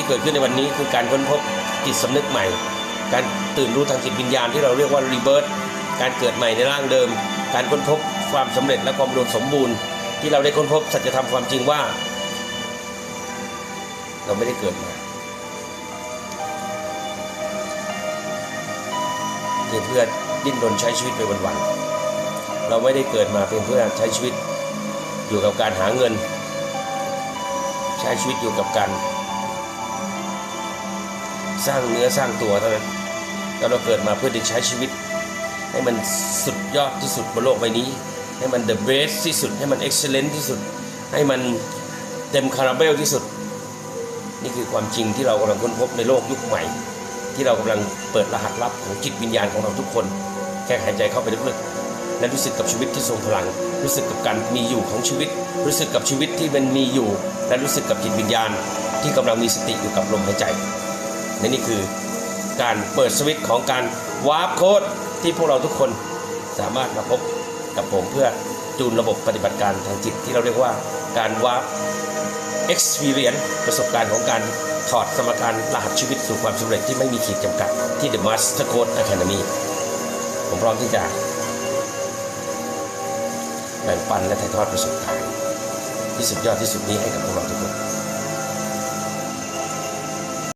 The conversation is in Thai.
ที่เกิดขึ้นในวันนี้คือการค้นพบจิตสำนึกใหม่ การตื่นรู้ทางจิตวิญญาณที่เราเรียกว่ารีเบิร์ตการเกิดใหม่ในร่างเดิม การค้นพบความสำเร็จและความอุดมสมบูรณ์ ที่เราได้ค้นพบสัจธรรมความจริงว่า เราไม่ได้เกิดมาเพียงเพื่อดิ้นรนใช้ชีวิตไปวันๆเราไม่ได้เกิดมาเพียงเพื่อใช้ชีวิตอยู่กับการหาเงิน ใช้ชีวิตอยู่กับการ สร้างเนื้อสร้างตัวเท่านั้นแล้วเราเกิดมาเพื่อที่ใช้ชีวิต ให้มันสุดยอดที่สุดบนโลกใบนี้ ให้มัน the best ที่สุด ให้มัน excellent ที่สุด ให้มันเต็มคาราเบลที่สุด นี่คือความจริงที่เรากำลังค้นพบในโลกยุคใหม่ ที่เรากำลังเปิดรหัสลับของจิตวิญญาณของเราทุกคน แค่หายใจเข้าไปลึกๆและรู้สึกกับชีวิตที่ทรงพลัง รู้สึกกับการมีอยู่ของชีวิต รู้สึกกับชีวิตที่มันมีอยู่ และรู้สึกกับจิตวิญญาณ ที่กำลังมีสติอยู่กับลมหายใจ และนี่คือการเปิดสวิตช์ของการวาร์ปโค้ดที่พวกเราทุกคนสามารถมาพบกับผมเพื่อจูนระบบปฏิบัติการทางจิตที่เราเรียกว่าการวาร์ป experience ประสบการณ์ของการถอดสมการรหัสชีวิตสู่ความสำเร็จที่ไม่มีขีดจำกัดที่ The Master Code Academy ผมพร้อมที่จะแบ่งปันและถ่ายทอดประสบการณ์ที่สุดยอดที่สุดนี้ให้กับพวกเราทุกคน